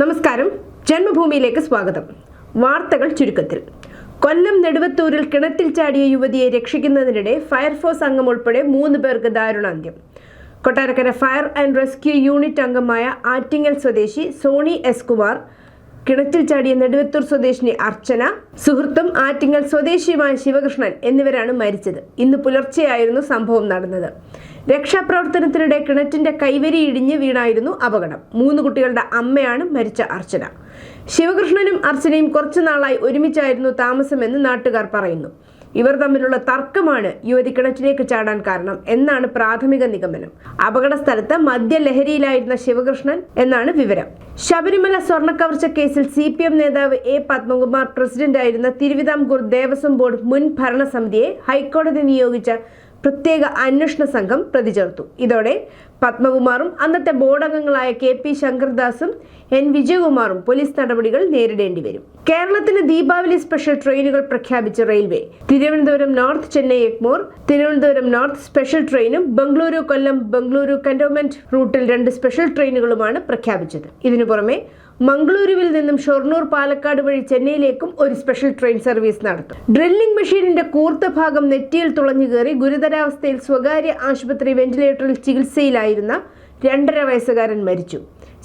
നമസ്കാരം. ജന്മഭൂമിയിലേക്ക് സ്വാഗതം. വാർത്തകൾ ചുരുക്കത്തിൽ. കൊല്ലം നെടുവത്തൂരിൽ കിണറ്റിൽ ചാടിയ യുവതിയെ രക്ഷിക്കുന്നതിനിടെ ഫയർഫോഴ്സ് അംഗം ഉൾപ്പെടെ മൂന്ന് പേർക്ക് ദാരുണാന്ത്യം. Kottarakkara fire and rescue unit അംഗമായ ആറ്റിങ്ങൽ സ്വദേശി സോണി എസ് കുമാർ കിണറ്റിൽ ചാടിയ നെടുവത്തൂർ സ്വദേശിനി അർച്ചന സുഹൃത്തും ആറ്റിങ്ങൽ സ്വദേശിയുമായ ശിവകൃഷ്ണൻ എന്നിവരാണ് മരിച്ചത്. ഇന്ന് പുലർച്ചെയായിരുന്നു സംഭവം നടന്നത്. രക്ഷാപ്രവർത്തനത്തിനിടെ കിണറ്റിന്റെ കൈവരി ഇടിഞ്ഞ് വീണായിരുന്നു അപകടം. മൂന്ന് കുട്ടികളുടെ അമ്മയാണ് മരിച്ച അർച്ചന. ശിവകൃഷ്ണനും അർച്ചനയും കുറച്ചുനാളായി ഒരുമിച്ചായിരുന്നു താമസമെന്ന് നാട്ടുകാർ പറയുന്നു. ഇവർ തമ്മിലുള്ള തർക്കമാണ് യുവതി കിണറ്റിലേക്ക് ചാടാൻ കാരണം എന്നാണ് പ്രാഥമിക നിഗമനം. അപകട സ്ഥലത്ത് മദ്യലഹരിയിലായിരുന്ന ശിവകൃഷ്ണൻ എന്നാണ് വിവരം. ശബരിമല സ്വർണക്കവർച്ച കേസിൽ സി പി എം നേതാവ് എ പത്മകുമാർ പ്രസിഡന്റായിരുന്ന തിരുവിതാംകൂർ ദേവസ്വം ബോർഡ് മുൻ ഭരണസമിതിയെ ഹൈക്കോടതി നിയോഗിച്ച പ്രത്യേക അന്വേഷണ സംഘം പ്രതിചേർത്തു. ഇതോടെ പത്മകുമാറും അന്നത്തെ ബോർഡംഗങ്ങളായ കെ പി ശങ്കർദാസും എൻ വിജയകുമാറും പോലീസ് നടപടികൾ നേരിടേണ്ടി വരും. കേരളത്തിന് ദീപാവലി സ്പെഷ്യൽ ട്രെയിനുകൾ പ്രഖ്യാപിച്ച railway. Thiruvananthapuram north Chennai Egmore Thiruvananthapuram north special ട്രെയിനും ബംഗളൂരു കൊല്ലം ബംഗളൂരു കന്റോൺമെന്റ് റൂട്ടിൽ രണ്ട് സ്പെഷ്യൽ ട്രെയിനുകളുമാണ് പ്രഖ്യാപിച്ചത്. ഇതിനു പുറമെ മംഗളൂരുവിൽ നിന്നും ഷൊർണൂർ പാലക്കാട് വഴി ചെന്നൈയിലേക്കും ഒരു സ്പെഷ്യൽ ട്രെയിൻ സർവീസ് നടത്തും. ഡ്രില്ലിംഗ് മെഷീനിന്റെ കൂർത്ത ഭാഗം നെറ്റിയിൽ തുളഞ്ഞു കയറി ഗുരുതരാവസ്ഥയിൽ സ്വകാര്യ ആശുപത്രി വെന്റിലേറ്ററിൽ ചികിത്സയിലായിരുന്ന രണ്ടര വയസ്സുകാരൻ മരിച്ചു.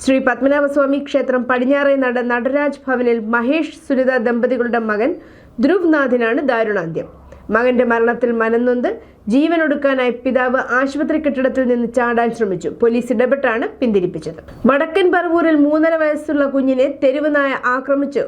ശ്രീ പത്മനാഭസ്വാമി ക്ഷേത്രം പടിഞ്ഞാറേ നട നടരാജ് ഭവനിൽ മഹേഷ് സുനിത ദമ്പതികളുടെ മകൻ ധ്രുവ്നാഥിനാണ് ദാരുണാന്ത്യം. മകന്റെ മരണത്തിൽ മനംനൊന്ത് ജീവനൊടുക്കാനായി പിതാവ് ആശുപത്രി കെട്ടിടത്തിൽ നിന്ന് ചാടാൻ ശ്രമിച്ചു. പോലീസ് ഇടപെട്ടാണ് പിന്തിരിപ്പിച്ചത്. വടക്കൻ പറവൂരിൽ മൂന്നര വയസ്സുള്ള കുഞ്ഞിനെ തെരുവുനായ ആക്രമിച്ചു.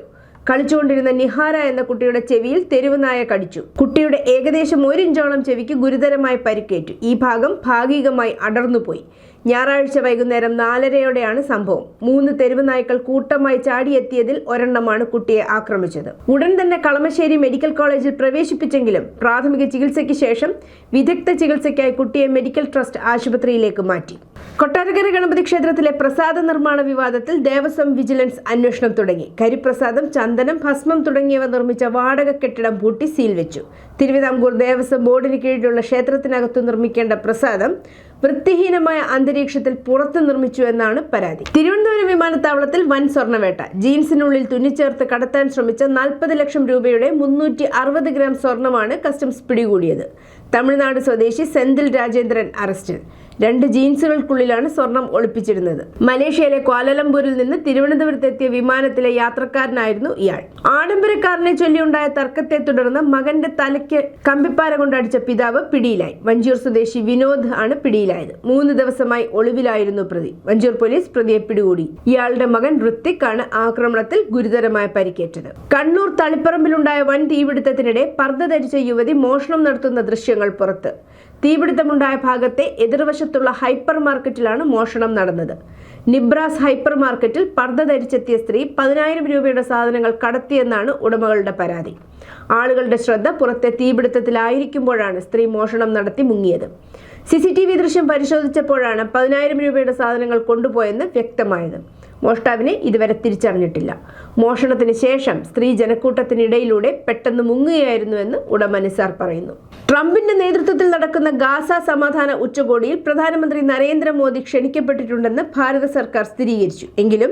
കളിച്ചുകൊണ്ടിരുന്ന നിഹാര എന്ന കുട്ടിയുടെ ചെവിയിൽ തെരുവുനായ കടിച്ചു. കുട്ടിയുടെ ഏകദേശം ഒരു ഇഞ്ചോളം ചെവിക്ക് ഗുരുതരമായി പരിക്കേറ്റു. ഈ ഭാഗം ഭാഗികമായി അടർന്നുപോയി. ഞായറാഴ്ച വൈകുന്നേരം നാലരയോടെയാണ് സംഭവം. മൂന്ന് തെരുവ് നായ്ക്കൾ കൂട്ടമായി ചാടിയെത്തിയതിൽ ഒരെണ്ണമാണ് കുട്ടിയെ ആക്രമിച്ചത്. ഉടൻ തന്നെ കളമശ്ശേരി മെഡിക്കൽ കോളേജിൽ പ്രവേശിപ്പിച്ചെങ്കിലും പ്രാഥമിക ചികിത്സയ്ക്ക് ശേഷം വിദഗ്ധ ചികിത്സയ്ക്കായി കുട്ടിയെ മെഡിക്കൽ ട്രസ്റ്റ് ആശുപത്രിയിലേക്ക് മാറ്റി. കൊട്ടാരക്കര ഗണപതി ക്ഷേത്രത്തിലെ പ്രസാദ നിർമ്മാണ വിവാദത്തിൽ ദേവസ്വം വിജിലൻസ് അന്വേഷണം തുടങ്ങി. കരിപ്രസാദം ചന്ദനം ഭസ്മം തുടങ്ങിയവ നിർമ്മിച്ച വാടക കെട്ടിടം പൂട്ടി സീൽ വെച്ചു. തിരുവിതാംകൂർ ദേവസ്വം ബോർഡിന് കീഴിലുള്ള ക്ഷേത്രത്തിനകത്തു നിർമ്മിക്കേണ്ട പ്രസാദം വൃത്തിഹീനമായ അന്തരീക്ഷത്തിൽ പുറത്തു നിർമ്മിച്ചു എന്നാണ് പരാതി. തിരുവനന്തപുരം വിമാനത്താവളത്തിൽ വൻ സ്വർണവേട്ട ജീൻസിനുള്ളിൽ തുന്നിച്ചേർത്ത് കടത്താൻ ശ്രമിച്ച നാൽപ്പത് ലക്ഷം രൂപയുടെ മുന്നൂറ്റി അറുപത് ഗ്രാം സ്വർണമാണ് കസ്റ്റംസ് പിടികൂടിയത്. തമിഴ്നാട് സ്വദേശി സെന്തിൽ രാജേന്ദ്രൻ അറസ്റ്റിൽ. രണ്ട് ജീൻസുകൾക്കുള്ളിലാണ് സ്വർണം ഒളിപ്പിച്ചിരുന്നത്. മലേഷ്യയിലെ ക്വാലലംപൂരിൽ നിന്ന് തിരുവനന്തപുരത്തെത്തിയ വിമാനത്തിലെ യാത്രക്കാരനായിരുന്നു ഇയാൾ. ആഡംബരക്കാരനെ ചൊല്ലിയുണ്ടായ തർക്കത്തെ തുടർന്ന് മകന്റെ തലയ്ക്ക് കമ്പിപ്പാര കൊണ്ടടിച്ച പിതാവ് പിടിയിലായി. വഞ്ചിയൂർ സ്വദേശി വിനോദ് ആണ് പിടിയിലായത് മൂന്ന് ദിവസമായി ഒളിവിലായിരുന്നു പ്രതി. വഞ്ചൂർ പോലീസ് പ്രതിയെ പിടികൂടി. ഇയാളുടെ മകൻ ഋത്വിക് ആണ് ആക്രമണത്തിൽ ഗുരുതരമായ പരിക്കേറ്റത്. കണ്ണൂർ തളിപ്പറമ്പിലുണ്ടായ വൻ തീപിടുത്തത്തിനിടെ പർദ്ദ ധരിച്ച യുവതി മോഷണം നടത്തുന്ന ദൃശ്യങ്ങൾ പുറത്ത്. തീപിടുത്തമുണ്ടായ ഭാഗത്തെ എതിർവശത്തുള്ള ഹൈപ്പർ മാർക്കറ്റിലാണ് മോഷണം നടന്നത്. നിബ്രാസ് ഹൈപ്പർ മാർക്കറ്റിൽ പർദ്ദ ധരിച്ചെത്തിയ സ്ത്രീ പതിനായിരം രൂപയുടെ സാധനങ്ങൾ കടത്തിയെന്നാണ് ഉടമകളുടെ പരാതി. ആളുകളുടെ ശ്രദ്ധ പുറത്തെ തീപിടുത്തത്തിലായിരിക്കുമ്പോഴാണ് സ്ത്രീ മോഷണം നടത്തി മുങ്ങിയത്. സി സി ടി വി ദൃശ്യം പരിശോധിച്ചപ്പോഴാണ് പതിനായിരം രൂപയുടെ സാധനങ്ങൾ കൊണ്ടുപോയെന്ന് വ്യക്തമായത്. മോഷ്ടാവിനെ ഇതുവരെ തിരിച്ചറിഞ്ഞിട്ടില്ല. മോഷണത്തിന് ശേഷം സ്ത്രീ ജനക്കൂട്ടത്തിനിടയിലൂടെ പെട്ടെന്ന് മുങ്ങുകയായിരുന്നുവെന്ന് ഉടമ നിസാർ പറയുന്നു. ട്രംപിന്റെ നേതൃത്വത്തിൽ നടക്കുന്ന ഗാസ സമാധാന ഉച്ചകോടിയിൽ പ്രധാനമന്ത്രി നരേന്ദ്രമോദി ക്ഷണിക്കപ്പെട്ടിട്ടുണ്ടെന്ന് ഭാരത സർക്കാർ സ്ഥിരീകരിച്ചു. എങ്കിലും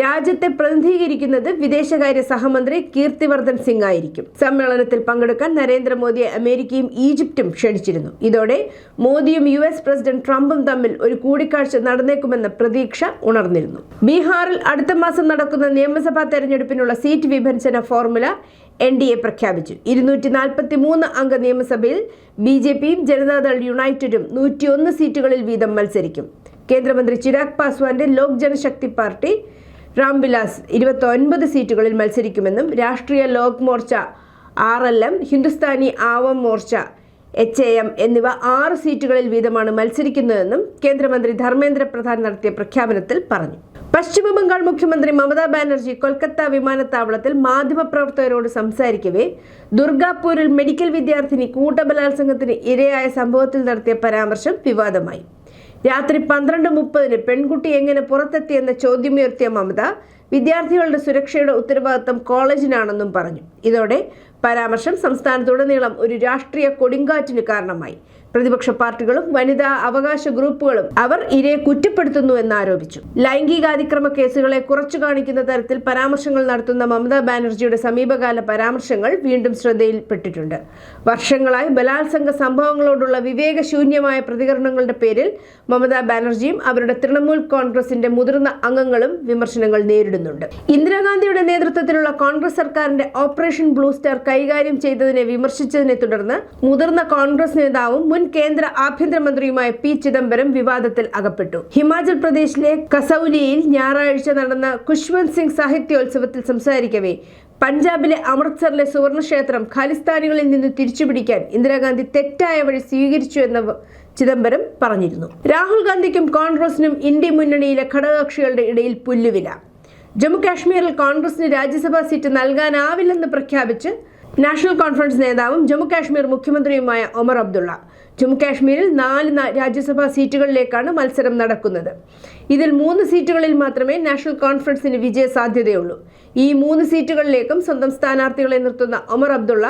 രാജ്യത്തെ പ്രതിനിധീകരിക്കുന്നത് വിദേശകാര്യ സഹമന്ത്രി കീർത്തിവർദ്ധൻ സിംഗ് ആയിരിക്കും. സമ്മേളനത്തിൽ പങ്കെടുക്കാൻ നരേന്ദ്രമോദിയെ അമേരിക്കയും ഈജിപ്തും ക്ഷണിച്ചിരുന്നു. ഇതോടെ മോദിയും യു എസ് പ്രസിഡന്റ് ട്രംപും തമ്മിൽ ഒരു കൂടിക്കാഴ്ച നടന്നേക്കുമെന്ന പ്രതീക്ഷ ഉണർന്നിരുന്നു. ബീഹാറിൽ അടുത്ത മാസം നടക്കുന്ന നിയമസഭാ തെരഞ്ഞെടുപ്പിനുള്ള സീറ്റ് വിഭജന ഫോർമുല എൻ ഡി എ പ്രഖ്യാപിച്ചു. ഇരുന്നൂറ്റി നാൽപ്പത്തി മൂന്ന് അംഗ നിയമസഭയിൽ ബി ജെ പിയും ജനതാദൾ യുണൈറ്റഡും നൂറ്റിയൊന്ന് സീറ്റുകളിൽ വീതം മത്സരിക്കും. കേന്ദ്രമന്ത്രി ചിരാഗ് പാസ്വാന്റെ ലോക് ജനശക്തി പാർട്ടി രാംവിലാസ് ഇരുപത്തി ഒൻപത് സീറ്റുകളിൽ മത്സരിക്കുമെന്നും Rashtriya Lok Morcha R L M Hindustani Awam Morcha H A M എന്നിവ ആറ് സീറ്റുകളിൽ വീതമാണ് മത്സരിക്കുന്നതെന്നും കേന്ദ്രമന്ത്രി ധർമ്മേന്ദ്ര പ്രധാൻ നടത്തിയ പ്രഖ്യാപനത്തിൽ പറഞ്ഞു. പശ്ചിമ ബംഗാൾ മുഖ്യമന്ത്രി മമതാ ബാനർജി കൊൽക്കത്ത വിമാനത്താവളത്തിൽ മാധ്യമപ്രവർത്തകരോട് സംസാരിക്കവേ ദുർഗാപൂരിൽ മെഡിക്കൽ വിദ്യാർത്ഥിനി കൂട്ടബലാത്സംഗത്തിന് ഇരയായ സംഭവത്തിൽ നടത്തിയ പരാമർശം വിവാദമായി. രാത്രി പന്ത്രണ്ട് മുപ്പതിന് പെൺകുട്ടി എങ്ങനെ പുറത്തെത്തിയെന്ന ചോദ്യമുയർത്തിയ മമത വിദ്യാർത്ഥികളുടെ സുരക്ഷയുടെ ഉത്തരവാദിത്തം കോളേജിനാണെന്നും പറഞ്ഞു. ഇതോടെ പരാമർശം സംസ്ഥാനത്തുടനീളം ഒരു രാഷ്ട്രീയ കൊടുങ്കാറ്റിന് കാരണമായി. പ്രതിപക്ഷ പാർട്ടികളും വനിതാ അവകാശ ഗ്രൂപ്പുകളും അവർ ഇരയെ കുറ്റപ്പെടുത്തുന്നു എന്നാരോപിച്ചു. ലൈംഗികാതിക്രമ കേസുകളെ കുറച്ചു കാണിക്കുന്ന തരത്തിൽ പരാമർശങ്ങൾ നടത്തുന്ന മമതാ ബാനർജിയുടെ സമീപകാല പരാമർശങ്ങൾ വീണ്ടും ശ്രദ്ധയിൽപ്പെട്ടിട്ടുണ്ട്. വർഷങ്ങളായി ബലാത്സംഗ സംഭവങ്ങളോടുള്ള വിവേകശൂന്യമായ പ്രതികരണങ്ങളുടെ പേരിൽ മമതാ ബാനർജിയും അവരുടെ തൃണമൂൽ കോൺഗ്രസിന്റെ മുതിർന്ന അംഗങ്ങളും വിമർശനങ്ങൾ നേരിടുന്നുണ്ട്. ഇന്ദിരാഗാന്ധിയുടെ നേതൃത്വത്തിലുള്ള കോൺഗ്രസ് സർക്കാരിന്റെ ഓപ്പറേഷൻ ബ്ലൂ സ്റ്റാർ കൈകാര്യം ചെയ്തതിനെ വിമർശിച്ചതിനെ തുടർന്ന് മുതിർന്ന കോൺഗ്രസ് നേതാവും മുൻ കേന്ദ്ര ആഭ്യന്തരമന്ത്രിയുമായ പി ചിദംബരം വിവാദത്തിൽ അകപ്പെട്ടു. ഹിമാചൽ പ്രദേശിലെ കസൌലിയിൽ ഞായറാഴ്ച നടന്ന ഖുഷ്വന്ത് സിംഗ് സാഹിത്യോത്സവത്തിൽ സംസാരിക്കവേ പഞ്ചാബിലെ അമൃത്സറിലെ സുവർണക്ഷേത്രം ഖാലിസ്ഥാനികളിൽ നിന്ന് തിരിച്ചുപിടിക്കാൻ ഇന്ദിരാഗാന്ധി തെറ്റായ വഴി സ്വീകരിച്ചു എന്ന ചിദംബരം പറഞ്ഞിരുന്നു. രാഹുൽ ഗാന്ധിക്കും കോൺഗ്രസിനും ഇന്ത്യ മുന്നണിയിലെ ഘടകകക്ഷികളുടെ ഇടയിൽ പുല്ലുവില. ജമ്മു കാശ്മീരിൽ കോൺഗ്രസിന് രാജ്യസഭാ സീറ്റ് നൽകാനാവില്ലെന്ന് പ്രഖ്യാപിച്ച് നാഷണൽ കോൺഫറൻസ് നേതാവും ജമ്മുകാശ്മീർ മുഖ്യമന്ത്രിയുമായ ഒമർ അബ്ദുള്ള. ജമ്മുകാശ്മീരിൽ നാല് രാജ്യസഭാ സീറ്റുകളിലേക്കാണ് മത്സരം നടക്കുന്നത്. ഇതിൽ മൂന്ന് സീറ്റുകളിൽ മാത്രമേ നാഷണൽ കോൺഫറൻസിന് വിജയ സാധ്യതയുള്ളൂ. ഈ മൂന്ന് സീറ്റുകളിലേക്കും സ്വന്തം സ്ഥാനാർത്ഥികളെ നിർത്തുന്ന ഒമർ അബ്ദുള്ള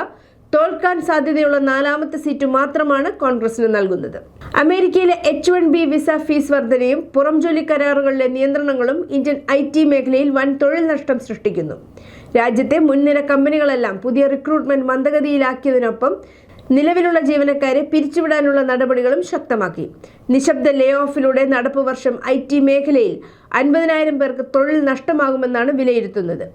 തോൽക്കാൻ സാധ്യതയുള്ള നാലാമത്തെ സീറ്റ് മാത്രമാണ് കോൺഗ്രസിന് നൽകുന്നത്. അമേരിക്കയിലെ H one B visa fees വർധനയും പുറംജോലി കരാറുകളിലെ നിയന്ത്രണങ്ങളും ഇന്ത്യൻ ഐ ടി മേഖലയിൽ വൻ തൊഴിൽ നഷ്ടം സൃഷ്ടിക്കുന്നു. രാജ്യത്തെ മുൻനിര കമ്പനികളെല്ലാം പുതിയ റിക്രൂട്ട്മെന്റ് മന്ദഗതിയിലാക്കിയതിനൊപ്പം നിലവിലുള്ള ജീവനക്കാരെ പിരിച്ചുവിടാനുള്ള നടപടികളും ശക്തമാക്കി. നിശബ്ദ ലേ ഓഫിലൂടെ നടപ്പ് വർഷം ഐ ടി മേഖലയിൽ അൻപതിനായിരം പേർക്ക് തൊഴിൽ നഷ്ടമാകുമെന്നാണ് വിലയിരുത്തുന്നത്.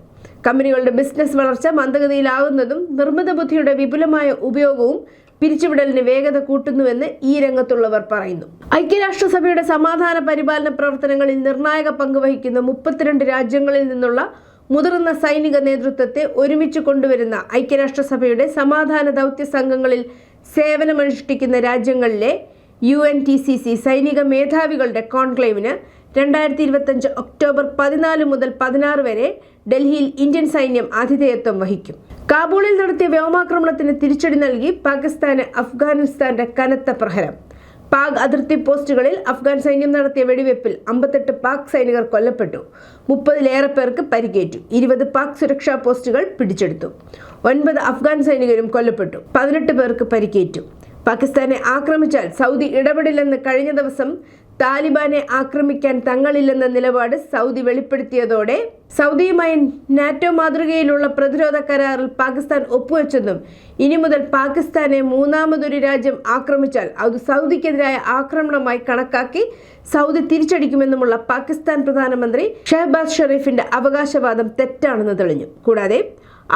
കമ്പനികളുടെ ബിസിനസ് വളർച്ച മന്ദഗതിയിലാകുന്നതും നിർമ്മിത ബുദ്ധിയുടെ വിപുലമായ ഉപയോഗവും പിരിച്ചുവിടലിന് വേഗത കൂട്ടുന്നുവെന്ന് ഈ രംഗത്തുള്ളവർ പറയുന്നു. ഐക്യരാഷ്ട്രസഭയുടെ സമാധാന പരിപാലന പ്രവർത്തനങ്ങളിൽ നിർണായക പങ്ക് വഹിക്കുന്ന മുപ്പത്തിരണ്ട് രാജ്യങ്ങളിൽ നിന്നുള്ള മുതിർന്ന സൈനിക നേതൃത്വത്തെ ഒരുമിച്ച് കൊണ്ടുവരുന്ന ഐക്യരാഷ്ട്രസഭയുടെ സമാധാന ദൗത്യ സംഘങ്ങളിൽ സേവനമനുഷ്ഠിക്കുന്ന രാജ്യങ്ങളിലെ U N T C C സൈനിക മേധാവികളുടെ കോൺക്ലേവിന് രണ്ടായിരത്തി ഇരുപത്തഞ്ച് ഒക്ടോബർ പതിനാല് മുതൽ പതിനാറ് വരെ ഡൽഹിയിൽ ഇന്ത്യൻ സൈന്യം ആതിഥേയത്വം വഹിക്കും. കാബൂളിൽ നടത്തിയ വ്യോമാക്രമണത്തിന് തിരിച്ചടി നൽകി പാകിസ്ഥാന് അഫ്ഗാനിസ്ഥാന്റെ കനത്ത പ്രഹരം. പാക് അതിർത്തി പോസ്റ്റുകളിൽ അഫ്ഗാൻ സൈന്യം നടത്തിയ വെടിവെപ്പിൽ അമ്പത്തെട്ട് പാക് സൈനികർ കൊല്ലപ്പെട്ടു. മുപ്പതിലേറെ പേർക്ക് പരിക്കേറ്റു. ഇരുപത് പാക് സുരക്ഷാ പോസ്റ്റുകൾ പിടിച്ചെടുത്തു. ഒൻപത് അഫ്ഗാൻ സൈനികരും കൊല്ലപ്പെട്ടു. പതിനെട്ട് പേർക്ക് പരിക്കേറ്റു. പാകിസ്ഥാനെ ആക്രമിച്ചാൽ സൗദി ഇടപെടില്ലെന്ന് കഴിഞ്ഞ ദിവസം താലിബാനെ ആക്രമിക്കാൻ തങ്ങളില്ലെന്ന നിലപാട് സൗദി വെളിപ്പെടുത്തിയതോടെ സൗദിയുമായി നാറ്റോ മാതൃകയിലുള്ള പ്രതിരോധ കരാറിൽ പാകിസ്ഥാൻ ഒപ്പുവെച്ചെന്നും ഇനി മുതൽ പാകിസ്ഥാനെ മൂന്നാമതൊരു രാജ്യം ആക്രമിച്ചാൽ അത് സൗദിക്കെതിരായ ആക്രമണമായി കണക്കാക്കി സൗദി തിരിച്ചടിക്കുമെന്നുമുള്ള പാകിസ്ഥാൻ പ്രധാനമന്ത്രി ഷഹബാസ് ഷെറീഫിന്റെ അവകാശവാദം തെറ്റാണെന്ന് തെളിഞ്ഞു. കൂടാതെ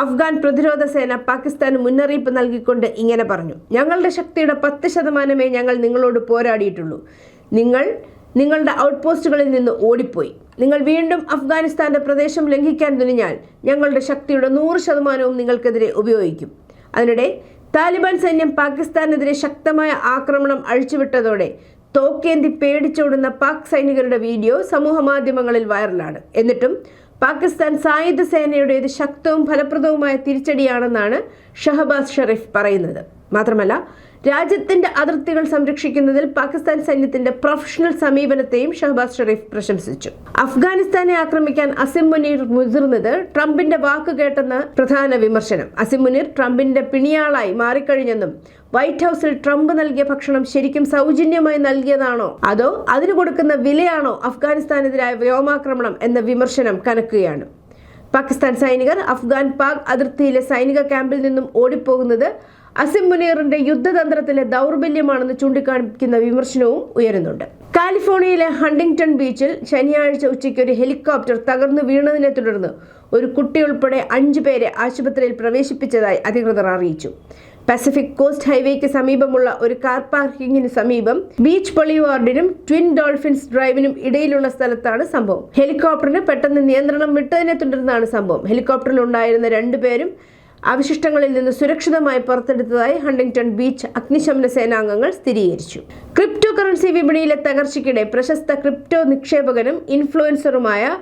അഫ്ഗാൻ പ്രതിരോധ സേന പാകിസ്ഥാന് മുന്നറിയിപ്പ് നൽകിക്കൊണ്ട് ഇങ്ങനെ പറഞ്ഞു. ഞങ്ങളുടെ ശക്തിയുടെ പത്ത് ശതമാനമേ ഞങ്ങൾ നിങ്ങളോട് പോരാടിയിട്ടുള്ളൂ. നിങ്ങൾ നിങ്ങളുടെ ഔട്ട്പോസ്റ്റുകളിൽ നിന്ന് ഓടിപ്പോയി. നിങ്ങൾ വീണ്ടും അഫ്ഗാനിസ്ഥാന്റെ പ്രദേശം ലംഘിക്കാൻ തുനിഞ്ഞാൽ ഞങ്ങളുടെ ശക്തിയുടെ നൂറ് ശതമാനവും നിങ്ങൾക്കെതിരെ ഉപയോഗിക്കും. അതിനിടെ താലിബാൻ സൈന്യം പാകിസ്ഥാനെതിരെ ശക്തമായ ആക്രമണം അഴിച്ചുവിട്ടതോടെ തോക്കേന്തി പേടിച്ചോടുന്ന പാക് സൈനികരുടെ വീഡിയോ സമൂഹമാധ്യമങ്ങളിൽ വൈറലാണ്. എന്നിട്ടും പാകിസ്ഥാൻ സായുധ സേനയുടേത് ശക്തവും ഫലപ്രദവുമായ തിരിച്ചടിയാണെന്നാണ് ഷഹബാസ് ഷെറീഫ് പറയുന്നത്. മാത്രമല്ല രാജ്യത്തിന്റെ അതിർത്തികൾ സംരക്ഷിക്കുന്നതിൽ പാകിസ്ഥാൻ സൈന്യത്തിന്റെ പ്രൊഫഷണൽ സമീപനത്തെയും ഷഹബാസ് ഷെറീഫ് പ്രശംസിച്ചു. അഫ്ഗാനിസ്ഥാനെ ആക്രമിക്കാൻ അസിം മുനീർ മുതിർന്നത് ട്രംപിന്റെ വാക്ക് കേട്ടെന്ന് പ്രധാന വിമർശനം. അസിം മുനീർ ട്രംപിന്റെ പിണിയാളായി മാറിക്കഴിഞ്ഞെന്നും വൈറ്റ് ഹൗസിൽ ട്രംപ് നൽകിയ ഭക്ഷണം ശരിക്കും സൗജന്യമായി നൽകിയതാണോ? അതോ അതിന് കൊടുക്കുന്ന വിലയാണോ അഫ്ഗാനിസ്ഥാനെതിരായ വ്യോമാക്രമണം എന്ന വിമർശനം കനക്കുകയാണ്? പാകിസ്ഥാൻ സൈനികർ അഫ്ഗാൻ പാക് അതിർത്തിയിലെ സൈനിക ക്യാമ്പിൽ നിന്നും ഓടിപ്പോകുന്നത് അസിം മുനീറിന്റെ യുദ്ധതന്ത്രത്തിലെ ദൗർബല്യമാണെന്ന് ചൂണ്ടിക്കാണിക്കുന്ന വിമർശനവും ഉയരുന്നുണ്ട്. കാലിഫോർണിയയിലെ ഹണ്ടിങ്ടൺ ബീച്ചിൽ ശനിയാഴ്ച ഉച്ചയ്ക്ക് ഒരു ഹെലികോപ്റ്റർ തകർന്നു വീണതിനെ തുടർന്ന് ഒരു കുട്ടിയുൾപ്പെടെ അഞ്ചു പേരെ ആശുപത്രിയിൽ പ്രവേശിപ്പിച്ചതായി അധികൃതർ അറിയിച്ചു. പസഫിക് കോസ്റ്റ് ഹൈവേക്ക് സമീപമുള്ള ഒരു കാർ പാർക്കിങ്ങിന് സമീപം ബീച്ച് പൊളിവാർഡിനും ട്വിൻ ഡോൾഫിൻസ് ഡ്രൈവിനും ഇടയിലുള്ള സ്ഥലത്താണ് സംഭവം. ഹെലികോപ്റ്ററിന് പെട്ടെന്ന് നിയന്ത്രണം വിട്ടതിനെ തുടർന്നാണ് സംഭവം. ഹെലികോപ്റ്ററിൽ ഉണ്ടായിരുന്ന രണ്ടുപേരും അവശിഷ്ടങ്ങളിൽ നിന്ന് സുരക്ഷിതമായി പുറത്തെടുത്തതായി ഹണ്ടിങ്ടൺ ബീച്ച് അഗ്നിശമന സേനാംഗങ്ങൾ സ്ഥിരീകരിച്ചു. ക്രിപ്റ്റോ കറൻസി വിപണിയിലെ തകർച്ചയ്ക്കിടെ പ്രശസ്ത ക്രിപ്റ്റോ നിക്ഷേപകനും ഇൻഫ്ലുവൻസറുമായ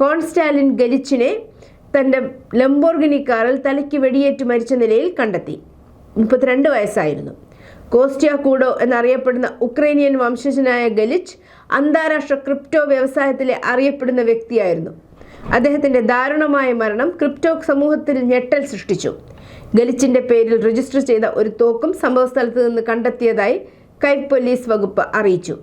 കോൺസ്റ്റാലിൻ ഗലിച്ചിനെ തന്റെ ലംബോർഗിനി കാറിൽ തലയ്ക്ക് വെടിയേറ്റ് മരിച്ച നിലയിൽ കണ്ടെത്തി. മുപ്പത്തിരണ്ട് വയസ്സായിരുന്നു. കോസ്റ്റിയ കൂഡോ എന്നറിയപ്പെടുന്ന ഉക്രൈനിയൻ വംശജനായ ഗലിച്ച് അന്താരാഷ്ട്ര ക്രിപ്റ്റോ വ്യവസായത്തിലെ അറിയപ്പെടുന്ന വ്യക്തിയായിരുന്നു. അദ്ദേഹത്തിന്റെ ദാരുണമായ മരണം ക്രിപ്റ്റോ സമൂഹത്തിൽ ഞെട്ടൽ സൃഷ്ടിച്ചു. ഗലിച്ചിന്റെ പേരിൽ രജിസ്റ്റർ ചെയ്ത ഒരു തോക്കും സംഭവസ്ഥലത്ത് നിന്ന് കണ്ടെത്തിയതായി കൈ പോലീസ് വകുപ്പ് അറിയിച്ചു.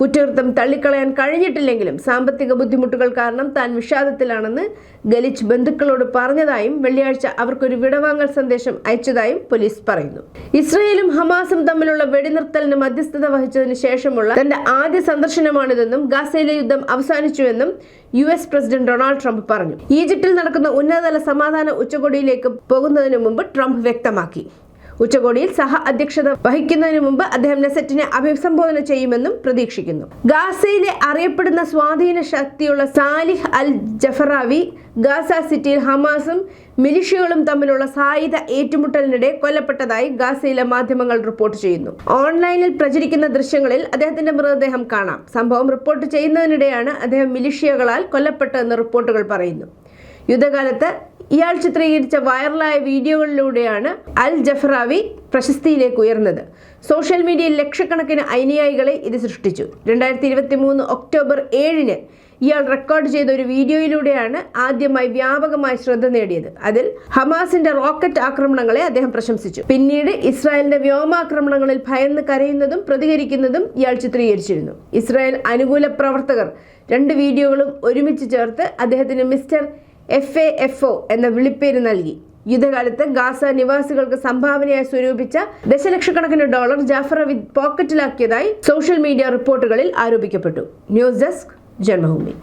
കുറ്റകൃത്യം തള്ളിക്കളയാൻ കഴിഞ്ഞിട്ടില്ലെങ്കിലും സാമ്പത്തിക ബുദ്ധിമുട്ടുകൾ കാരണം താൻ വിഷാദത്തിലാണെന്ന് ഗലിച്ച് ബന്ധുക്കളോട് പറഞ്ഞതായും വെള്ളിയാഴ്ച അവർക്കൊരു വിടവാങ്ങൽ സന്ദേശം അയച്ചതായും പോലീസ് പറയുന്നു. ഇസ്രയേലും ഹമാസും തമ്മിലുള്ള വെടിനിർത്തലിന് മധ്യസ്ഥത വഹിച്ചതിന് ശേഷമുള്ള തന്റെ ആദ്യ സന്ദർശനമാണിതെന്നും ഗാസയിലെ യുദ്ധം അവസാനിച്ചുവെന്നും U S president Donald Trump പറഞ്ഞു. ഈജിപ്തിൽ നടക്കുന്ന ഉന്നതതല സമാധാന ഉച്ചകോടിയിലേക്ക് പോകുന്നതിന് മുമ്പ് ട്രംപ് വ്യക്തമാക്കി. ഉച്ചകോടിയിൽ സഹ അധ്യക്ഷത വഹിക്കുന്നതിന് മുമ്പ് അദ്ദേഹം നെസറ്റിനെ അഭിസംബോധന ചെയ്യുമെന്നും പ്രതീക്ഷിക്കുന്നു. ഗാസയിലെ അറിയപ്പെടുന്ന സ്വാധീന ശക്തിയുള്ള സാലിഹ് അൽ ജഫറാവി ഗാസ സിറ്റിയിൽ ഹമാസും മിലിഷ്യകളും തമ്മിലുള്ള സായുധ ഏറ്റുമുട്ടലിനിടെ കൊല്ലപ്പെട്ടതായി ഗാസയിലെ മാധ്യമങ്ങൾ റിപ്പോർട്ട് ചെയ്യുന്നു. ഓൺലൈനിൽ പ്രചരിക്കുന്ന ദൃശ്യങ്ങളിൽ അദ്ദേഹത്തിന്റെ മൃതദേഹം കാണാം. സംഭവം റിപ്പോർട്ട് ചെയ്യുന്നതിനിടെയാണ് അദ്ദേഹം മിലിഷ്യകളാൽ കൊല്ലപ്പെട്ടതെന്ന് റിപ്പോർട്ടുകൾ പറയുന്നു. യുദ്ധകാലത്ത് ഇയാൾ ചിത്രീകരിച്ച വൈറലായ വീഡിയോകളിലൂടെയാണ് അൽ ജഫറാവി പ്രശസ്തിയിലേക്ക് ഉയർന്നത്. സോഷ്യൽ മീഡിയയിൽ ലക്ഷക്കണക്കിന് അനുയായികളെ ഇത് സൃഷ്ടിച്ചു. രണ്ടായിരത്തി ഇരുപത്തി മൂന്ന് ഒക്ടോബർ ഏഴിന് ഇയാൾ റെക്കോർഡ് ചെയ്ത ഒരു വീഡിയോയിലൂടെയാണ് ആദ്യമായി വ്യാപകമായി ശ്രദ്ധ നേടിയത്. അതിൽ ഹമാസിന്റെ റോക്കറ്റ് ആക്രമണങ്ങളെ അദ്ദേഹം പ്രശംസിച്ചു. പിന്നീട് ഇസ്രായേലിന്റെ വ്യോമാക്രമണങ്ങളിൽ ഭയന്ന് കരയുന്നതും പ്രതികരിക്കുന്നതും ഇയാൾ ചിത്രീകരിച്ചിരുന്നു. ഇസ്രായേൽ അനുകൂല പ്രവർത്തകർ രണ്ട് വീഡിയോകളും ഒരുമിച്ച് ചേർത്ത് അദ്ദേഹത്തിന് mister F A F O എന്ന വിളിപ്പേര് നൽകി. യുദ്ധകാലത്ത് ഗാസ നിവാസികൾക്ക് സംഭാവനയായി സ്വരൂപിച്ച ദശലക്ഷക്കണക്കിന് ഡോളർ ജാഫർ പോക്കറ്റിലാക്കിയതായി സോഷ്യൽ മീഡിയ റിപ്പോർട്ടുകളിൽ ആരോപിക്കപ്പെട്ടു. News desk Janmabhumi.